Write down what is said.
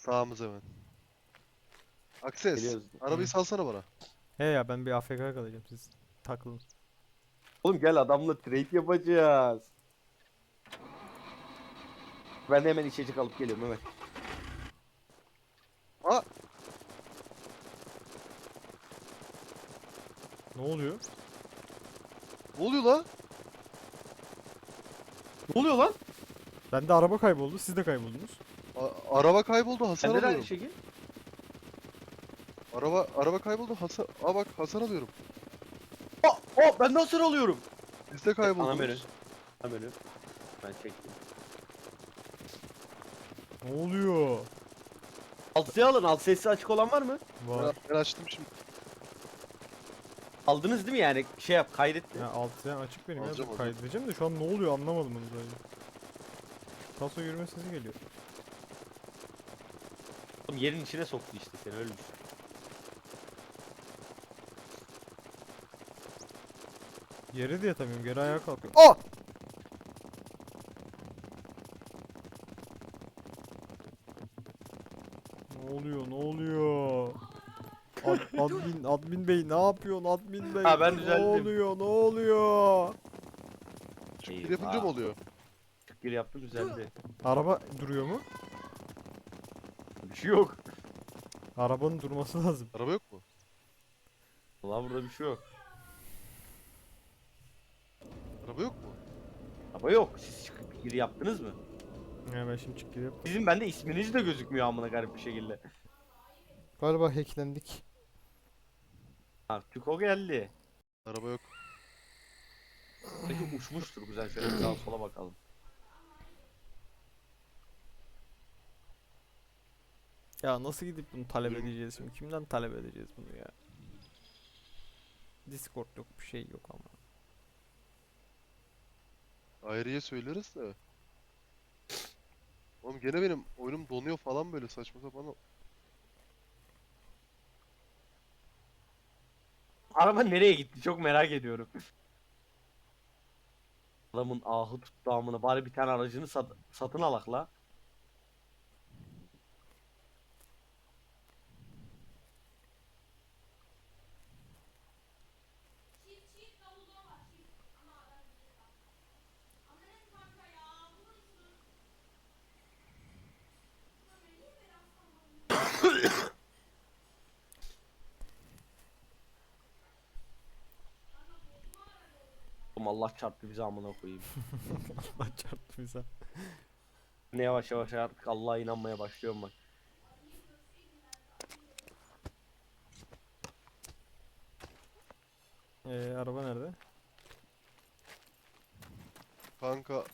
Sağımız hemen. Akses. Geliyoruz. Arabayı salsana bana. He ya ben bir AFK kalacağım siz takılın. Oğlum gel adamla trade yapacağız. Ben de hemen içecek alıp geliyorum hemen. Aa! Ne oluyor? Ne oluyor lan? Ne oluyor lan? Bende araba kayboldu siz de kayboldunuz. A- araba kayboldu hasar Sende de aynı alıyorum. şekil. Araba araba kayboldu hasar. Aa bak hasar alıyorum. Oh, oh ben de hasar alıyorum. Biz de Ana menü. kaybolduk. Ana menü. Ben çektim. Ne oluyor? Altıya alın. Alt sesi açık olan var mı? Var. Ben, açtım şimdi. Aldınız değil mi yani? Şey yap kaydetti. Ya alt sen açık benim ya. Alacağım, alacağım. Kaydedeceğim de şu an ne oluyor anlamadım onu zaten. Taso yürüme sesi geliyor. Oğlum yerin içine soktu işte seni öyle düşün. Yere de yatamıyorum geri ayağa kalkıyorum. Aa! Ne oluyor ne oluyor? Ad, admin admin bey ne yapıyorsun admin bey? Ha, ben Ne düzelttim. oluyor ne oluyor? Bir yapınca mı oluyor? Çık gir yaptım düzeldi. Araba duruyor mu? Bir şey yok. Arabanın durması lazım. Araba yok mu? Valla burada bir şey yok. Araba yok mu? Ama yok. Siz çıkıp gir yaptınız mı? Ya ben şimdi çık girip. Bizim bende isminiz de gözükmüyor amına garip bir şekilde. Galiba hacklendik. Ha Tüko geldi. Araba yok. Peki uçmuştur güzel şöyle bir sağa sola bakalım. Ya nasıl gidip bunu talep edeceğiz şimdi? Kimden talep edeceğiz bunu ya? Discord yok bir şey yok ama. Ayrıya söyleriz de. Oğlum gene benim oyunum donuyor falan böyle saçma sapan. Araba nereye gitti çok merak ediyorum. Adamın ahı tuttu amına bari bir tane aracını sat- satın alak la. Oğlum Allah çarptı bizi amına koyayım. Allah çarptı bize. Ne yavaş yavaş artık Allah'a inanmaya başlıyorum bak. Ee, araba nerede? Kanka